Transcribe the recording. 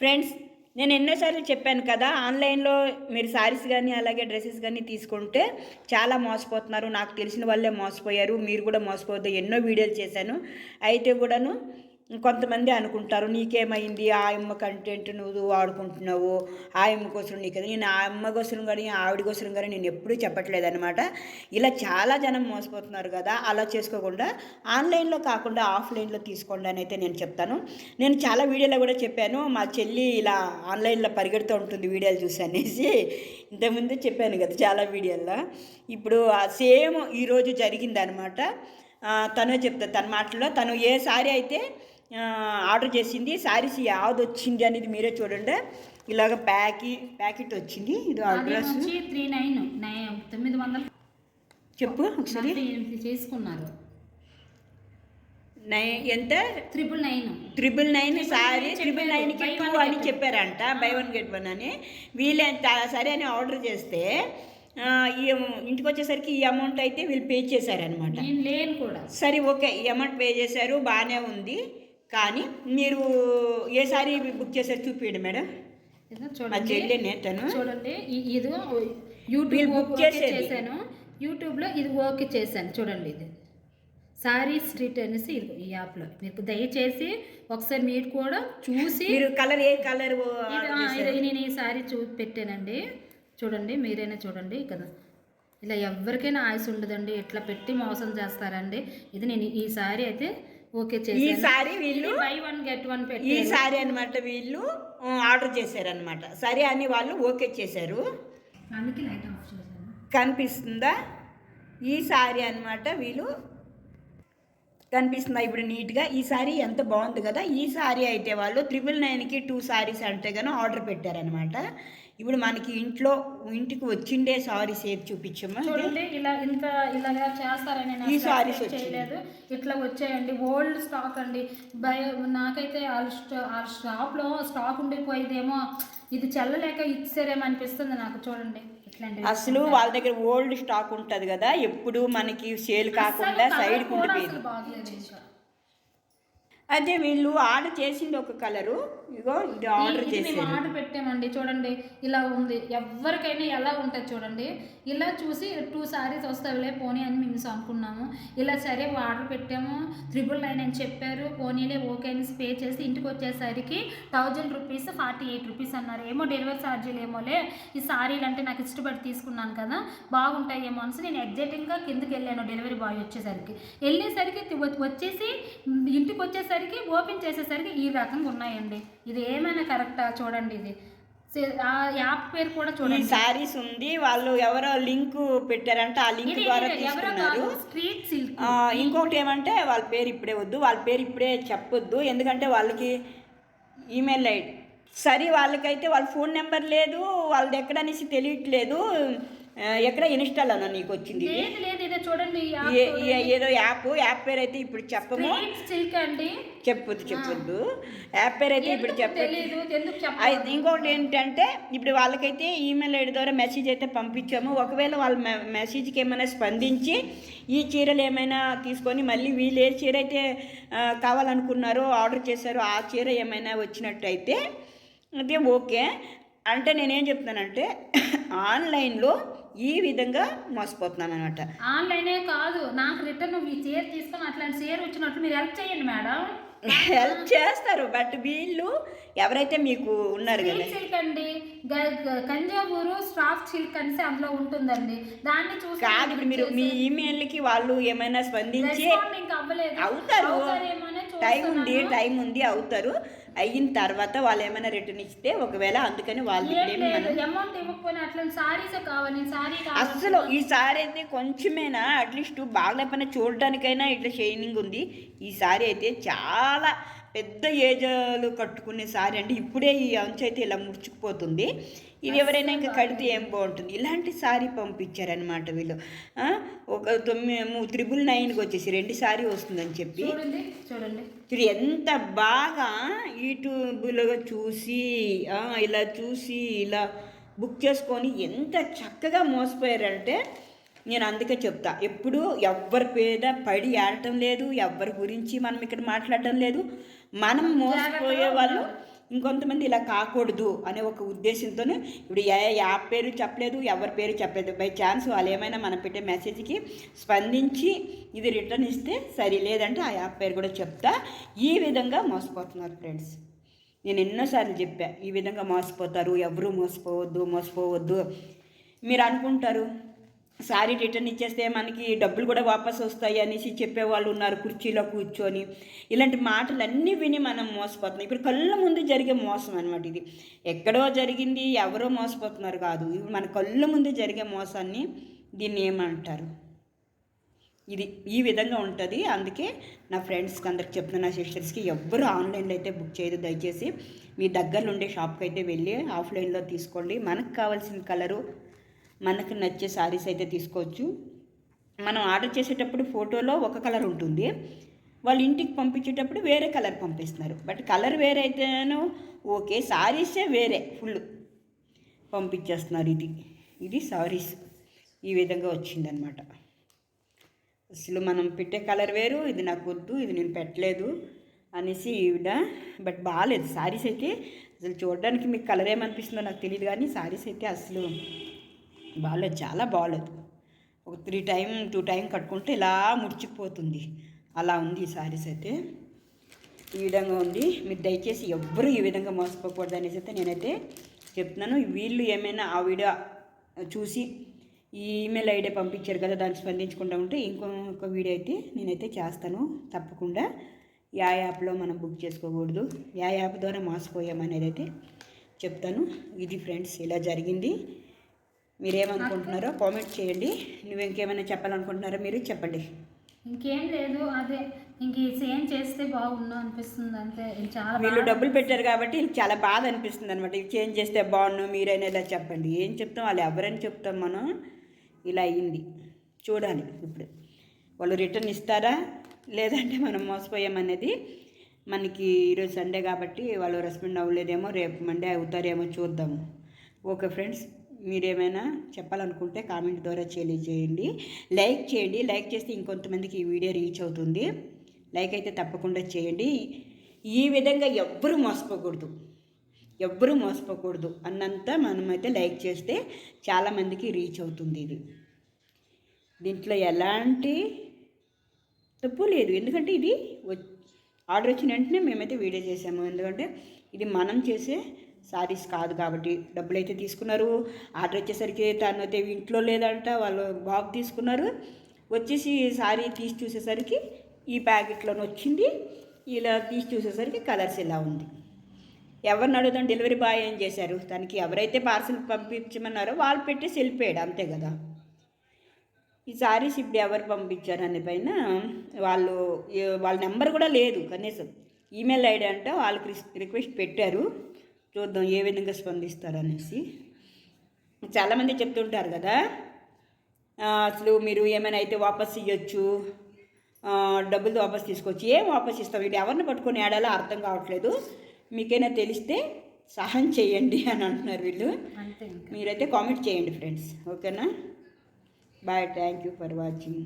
Friends నేను ఎన్నోసార్లు చెప్పాను కదా ఆన్లైన్లో మీరు శారీస్ కానీ అలాగే డ్రెస్సెస్ కానీ తీసుకుంటే చాలా మోసపోతున్నారు. నాకు తెలిసిన వాళ్ళే మోసపోయారు. మీరు కూడా మోసపోవద్దు. ఎన్నో వీడియోలు చేశాను. అయితే కూడాను కొంతమంది అనుకుంటారు నీకేమైంది? ఆ అమ్మ కంటెంట్ నువ్వు వాడుకుంటున్నావు. ఆ అమ్మ కోసం నీకు నేను ఆ అమ్మ కోసం కానీ ఆవిడ కోసం కానీ నేను ఎప్పుడూ చెప్పట్లేదు అనమాట ఇలా చాలా జనం మోసపోతున్నారు కదా అలా చేసుకోకుండా ఆన్లైన్లో కాకుండా ఆఫ్లైన్లో తీసుకోండి అని అయితే నేను చెప్తాను. నేను చాలా వీడియోలో కూడా చెప్పాను మా చెల్లి ఇలా ఆన్లైన్లో పరిగెడుతూ ఉంటుంది వీడియోలు చూసి అనేసి. ఇంతకుముందు చెప్పాను కదా చాలా వీడియోల్లో. ఇప్పుడు సేమ్ ఈరోజు జరిగిందనమాట తనే చెప్తా తన మాటల్లో తను ఏ సారీ అయితే ఆర్డర్ చేసింది. శారీస్ యావది వచ్చింది అనేది మీరే చూడండి. ఇలాగ ప్యాకి ప్యాకెట్ వచ్చింది. ఇది అడ్రస్ త్రీ నైన్ నైన్ తొమ్మిది వందలు చెప్పు ఒకసారి. చేసుకున్నారు. నై ఎంత? Triple nine. Triple nine sorry. Triple నైన్కి టూ one అని చెప్పారంట. బై వన్ గెట్ వన్ అని. వీళ్ళే త- సరే అని ఆర్డర్ చేస్తే ఈ ఇంటికి వచ్చేసరికి ఈ అమౌంట్ అయితే వీళ్ళు పే చేశారనమాట నేను లేను కూడా. సరే ఓకే. ఈ అమౌంట్ పే చేశారు. బాగానే ఉంది. కానీ మీరు ఏ సారీ బుక్ చేశారు చూపించండి మేడం. చూడండి. తను. చూడండి ఇది యూట్యూబ్ చేసేది. చేశాను. యూట్యూబ్లో ఇది ఓకే చేశాను. చూడండి ఇది. సారీ స్ట్రీట్ అనేసి ఇది ఈ యాప్లో మీకు దయచేసి ఒకసారి మీరు కూడా చూసి మీరు కలర్ ఏ కలర్ నేను ఈ సారీ చూ పెట్టానండి. చూడండి మీరైనా చూడండి కదా ఇలా ఎవరికైనా ఆయుస్ ఉండదండి. ఇట్లా పెట్టి మోసం చేస్తారండి. ఇది నేను ఈ సారీ అయితే ఓకే ఈ చేశాను. సారీ వీళ్ళు బై వన్ గెట్ వన్ ఈ పెట్టి సారీ అనమాట వీళ్ళు ఆర్డర్ చేశారనమాట సరే అని వాళ్ళు ఓకే చేశారు. అందుకే లైట్ ఆఫ్ చేశాను. కనిపిస్తుందా? ఈ సారీ అనమాట వీళ్ళు. కనిపిస్తుందా? ఇప్పుడు నీట్గా ఈ సారీ ఎంత బాగుంది కదా? ఈ సారీ అయితే వాళ్ళు త్రిబుల్ నైన్కి టూ సారీస్ అంటే కానీ ఆర్డర్ పెట్టారనమాట ఇప్పుడు మనకి ఇంట్లో ఇంటికి వచ్చిండే సారీస్ ఏది చూపించమ్మా? చూడండి ఇలా ఇంత ఇలాగా చేస్తారని ఈ expect చేయలేదు. ఇట్లా వచ్చాయండి. ఓల్డ్ స్టాక్ అండి. బయ నాకైతే వాళ్ళ షాప్లో స్టాక్ ఉండిపోయేదేమో ఇది చెల్లలేక ఇచ్చారేమో అనిపిస్తుంది నాకు. చూడండి అసలు వాళ్ళ దగ్గర ఓల్డ్ స్టాక్ ఉంటుంది కదా. ఎప్పుడు మనకి సేల్ కాకుండా సైడ్కి ఉండిపోయింది. అదే వీళ్ళు ఆర్డర్ చేసింది ఒక కలరు. ఇగో ఇది ఆర్డర్ ఇది మేము ఆర్డర్ పెట్టామండి. చూడండి ఇలా ఉంది. ఎవరికైనా ఎలా ఉంటుంది చూడండి. ఇలా చూసి టూ సారీస్ వస్తాయిలే పోనీ అని మేము అనుకున్నాము. ఇలా సరే ఆర్డర్ పెట్టాము. త్రిబుల్ నైన్ అని చెప్పారు. పోనీలే ఓకే అని పే చేసి ఇంటికి వచ్చేసరికి thousand rupees forty eight rupees అన్నారు. ఏమో డెలివరీ ఛార్జీలు ఏమోలే. ఈ సారీలు అంటే నాకు ఇష్టపడి తీసుకున్నాను కదా. బాగుంటాయేమో అనేసి నేను ఎగ్జాక్ట్గా కిందకి వెళ్ళాను డెలివరీ బాయ్ వచ్చేసరికి. వెళ్ళేసరికి వచ్చేసి ఇంటికి వచ్చేసరికి ఓపెన్ చేసేసరికి ఈ రకంగా ఉన్నాయండి. ఇది ఏమైనా కరెక్టా చూడండి ఇది. యాప్ పేరు కూడా చూడండి. సారీస్ ఉంది. వాళ్ళు ఎవరో లింక్ పెట్టారంట ఆ లింక్ ద్వారా తీసుకున్నారు. Street silk. ఇంకొకటి ఏమంటే వాళ్ళ పేరు ఇప్పుడే వద్దు. వాళ్ళ పేరు ఇప్పుడే చెప్పొద్దు. ఎందుకంటే వాళ్ళకి ఈమెయిల్ ఐడి సరే వాళ్ళకైతే వాళ్ళ ఫోన్ నెంబర్ లేదు. వాళ్ళది ఎక్కడ అనేసి తెలియట్లేదు. ఎక్కడ ఇన్స్టాలోనా నీకు వచ్చింది చూడండి ఏదో యాప్ యాప్ పేరు అయితే ఇప్పుడు చెప్పము. చెప్పొద్దు చెప్పొద్దు. యాప్ పేరు అయితే ఇప్పుడు చెప్పదు ఇంకొకటి ఏంటంటే ఇప్పుడు వాళ్ళకైతే ఈమెయిల్ ఐడి ద్వారా మెసేజ్ అయితే పంపించాము. ఒకవేళ వాళ్ళ మెసేజ్కి ఏమైనా స్పందించి ఈ చీరలు ఏమైనా తీసుకొని మళ్ళీ వీళ్ళు ఏ చీర అయితే కావాలనుకున్నారో ఆర్డర్ చేశారో ఆ చీర ఏమైనా వచ్చినట్టయితే అదే ఓకే. అంటే నేనేం చెప్తున్నానంటే ఆన్లైన్లో ఈ విధంగా మోసపోతున్నాను అనమాట ఆన్లైనే కాదు నాకు రిటర్న్ మీ చీర తీసుకొని అట్లాంటి చీర వచ్చినట్లు మీరు హెల్ప్ చేయండి మేడం. హెల్ప్ చేస్తారు బట్ వీళ్ళు ఎవరైతే మీకు ఉన్నారు కదా సిల్క్ అండి కంజావూరు స్టాఫ్ సిల్క్ అనేసి అందులో ఉంటుందండి. దాన్ని చూసి కాదు ఇప్పుడు మీరు మీ ఈమెయిల్కి వాళ్ళు ఏమైనా స్పందించి అవుతారు. టైం ఉంది. టైం ఉంది అవుతారు. అయిన తర్వాత వాళ్ళు ఏమైనా రిటర్న్ ఇస్తే ఒకవేళ అందుకని వాళ్ళు అమౌంట్ ఇవ్వకపోయినా సారీసే కావాలి. సారీ అస్సలు ఈ సారీ అయితే కొంచెమేనా? అట్లీస్ట్ బాగలేకపోయినా చూడడానికైనా ఇట్లా షైనింగ్ ఉంది. ఈ సారీ అయితే చాలా పెద్ద ఏజ్లు కట్టుకునే సారీ అంటే ఇప్పుడే ఈ అంచు అయితే ఇలా ముడుచుకుపోతుంది. ఇది ఎవరైనా ఇంకా కడితే ఏం బాగుంటుంది? ఇలాంటి సారీ పంపించారనమాట వీళ్ళు. ఒక తొమ్మిది త్రిబుల్ నైన్కి వచ్చేసి రెండు సారీ వస్తుందని చెప్పి. చూడండి ఎంత బాగా యూట్యూబ్లో చూసి ఇలా చూసి ఇలా బుక్ చేసుకొని ఎంత చక్కగా మోసపోయారంటే నేను అందుకే చెప్తా. ఎప్పుడు ఎవ్వరి పేద పడి ఆడటం లేదు ఎవ్వరి గురించి మనం ఇక్కడ మాట్లాడటం లేదు. మనం మోసపోయే వాళ్ళు ఇంకొంతమంది ఇలా కాకూడదు అనే ఒక ఉద్దేశంతో ఇప్పుడు ఏ యాప్ పేరు చెప్పలేదు ఎవరి పేరు చెప్పలేదు. బై ఛాన్స్ వాళ్ళు ఏమైనా మనం పెట్టే మెసేజ్కి స్పందించి ఇది రిటర్న్ ఇస్తే సరే లేదంటే ఆ యాప్ పేరు కూడా చెప్తా. ఈ విధంగా మోసపోతున్నారు ఫ్రెండ్స్. నేను ఎన్నోసార్లు చెప్పా ఈ విధంగా మోసపోతారు ఎవరు మోసపోవద్దు మోసపోవద్దు. మీరు అనుకుంటారు సారీ రిటర్న్ ఇచ్చేస్తే మనకి డబ్బులు కూడా వాపస్ వస్తాయి అనేసి చెప్పేవాళ్ళు ఉన్నారు కుర్చీలో కూర్చొని. ఇలాంటి మాటలన్నీ విని మనం మోసపోతున్నాం. ఇప్పుడు కళ్ళ ముందు జరిగే మోసం అనమాట ఇది. ఎక్కడో జరిగింది ఎవరో మోసపోతున్నారు కాదు. ఇప్పుడు మన కళ్ళ ముందు జరిగే మోసాన్ని దీన్ని ఏమంటారు? ఇది ఈ విధంగా ఉంటుంది. అందుకే నా ఫ్రెండ్స్కి అందరికి చెప్తున్నా నా సిస్టర్స్కి ఎవ్వరు ఆన్లైన్లో అయితే బుక్ చేయదు. దయచేసి మీ దగ్గరలో ఉండే షాప్కి అయితే వెళ్ళి ఆఫ్లైన్లో తీసుకోండి. మనకు కావాల్సిన కలరు మనకు నచ్చే శారీస్ అయితే తీసుకోవచ్చు. మనం ఆర్డర్ చేసేటప్పుడు ఫోటోలో ఒక కలర్ ఉంటుంది. వాళ్ళు ఇంటికి పంపించేటప్పుడు వేరే కలర్ పంపిస్తున్నారు. బట్ కలర్ వేరే అయితేనో ఓకే శారీసే వేరే ఫుల్ పంపించేస్తున్నారు ఇది. ఇది సారీస్ ఈ విధంగా వచ్చిందనమాట అసలు మనం పెట్టే కలర్ వేరు ఇది నాకు వద్దు ఇది నేను పెట్టలేదు అనేసి ఈవిడ బట్ బాగాలేదు శారీస్ అయితే అసలు చూడడానికి మీకు కలర్ ఏమనిపిస్తుందో నాకు తెలియదు కానీ శారీస్ అయితే అసలు బాగాలేదు చాలా బాగాలేదు. ఒక త్రీ టైం టూ టైం కట్టుకుంటే ఇలా ముడిచిపోతుంది. అలా ఉంది ఈ సారీస్ అయితే. ఈ విధంగా ఉంది. మీరు దయచేసి ఎవ్వరూ ఈ విధంగా మోసపోకూడదు అనేసి అయితే నేనైతే చెప్తున్నాను. వీళ్ళు ఏమైనా ఆ వీడియో చూసి ఈ ఈమెయిల్ ఐడి పంపించారు కదా దాన్ని స్పందించకుండా ఉంటే ఇంకొక వీడియో అయితే నేనైతే చేస్తాను. తప్పకుండా యా యాప్లో మనం బుక్ చేసుకోకూడదు. యా యాప్ ద్వారా మోసపోయామనేది అయితే చెప్తాను. ఇది ఫ్రెండ్స్ ఇలా జరిగింది. మీరేమనుకుంటున్నారో కామెంట్ చేయండి. నువ్వు ఇంకేమైనా చెప్పాలనుకుంటున్నారో మీరు చెప్పండి. ఇంకేం లేదు అదే ఇంక సేమ్ చేస్తే బాగుండు అనిపిస్తుంది అంతే. చాలా వీళ్ళు డబ్బులు పెట్టారు కాబట్టి చాలా బాధ అనిపిస్తుంది అనమాట ఇది చేంజ్ చేస్తే బాగుండు మీరైనా ఇలా చెప్పండి. ఏం చెప్తాం? వాళ్ళు ఎవరైనా చెప్తాం మనం? ఇలా అయ్యింది చూడాలి ఇప్పుడు. వాళ్ళు రిటర్న్ ఇస్తారా? లేదంటే మనం మోసపోయామనేది మనకి ఈరోజు సండే కాబట్టి వాళ్ళు రెస్పాండ్ అవ్వలేదేమో రేపు మండే అవుతారేమో చూద్దాము. Okay friends. మీరేమైనా చెప్పాలనుకుంటే కామెంట్ ద్వారా తెలియజేయండి. లైక్ చేయండి. లైక్ చేస్తే ఇంకొంతమందికి ఈ వీడియో రీచ్ అవుతుంది. లైక్ అయితే తప్పకుండా చేయండి. ఈ విధంగా ఎవ్వరూ మోసపోకూడదు. ఎవ్వరూ మోసపోకూడదు అన్నంత మనమైతే లైక్ చేస్తే చాలామందికి రీచ్ అవుతుంది ఇది. దీంట్లో ఎలాంటి తప్పు లేదు. ఎందుకంటే ఇది వ- ఆర్డర్ వచ్చిన వెంటనే మేమైతే వీడియో చేసాము. ఎందుకంటే ఇది మనం చేసే సారీస్ కాదు కాబట్టి డబ్బులు అయితే తీసుకున్నారు. ఆర్డర్ వచ్చేసరికి తను అయితే ఇంట్లో లేదంట వాళ్ళు బాబు తీసుకున్నారు. వచ్చేసి సారీ తీసి చూసేసరికి ఈ ప్యాకెట్లోనే వచ్చింది. ఇలా తీసి చూసేసరికి కలర్స్ ఇలా ఉంది. ఎవరిని అడుగుదాం డెలివరీ బాయ్ ఏం చేశారు? తనకి ఎవరైతే పార్సల్ పంపించమన్నారో వాళ్ళు పెట్టేసి వెళ్ళిపోయాడు అంతే కదా? ఈ సారీస్ ఇప్పుడు ఎవరు పంపించారు అనే పైన వాళ్ళు వాళ్ళ నెంబర్ కూడా లేదు కనీసం. ఈమెయిల్ ఐడి అంటే వాళ్ళకి రిక్వెస్ట్ పెట్టారు. చూద్దాం ఏ విధంగా స్పందిస్తారు అనేసి చాలామంది చెప్తుంటారు కదా అసలు మీరు ఏమైనా అయితే వాపస్ ఇవ్వచ్చు డబ్బులు వాపస్ తీసుకోవచ్చు ఏం వాపస్ ఇస్తాం? వీడు ఎవరిని పట్టుకొని ఆడాలో అర్థం కావట్లేదు. మీకైనా తెలిస్తే సహాయం చేయండి అని అంటున్నారు వీళ్ళు. మీరైతే కామెంట్ చేయండి ఫ్రెండ్స్. ఓకేనా? Bye thank you for watching.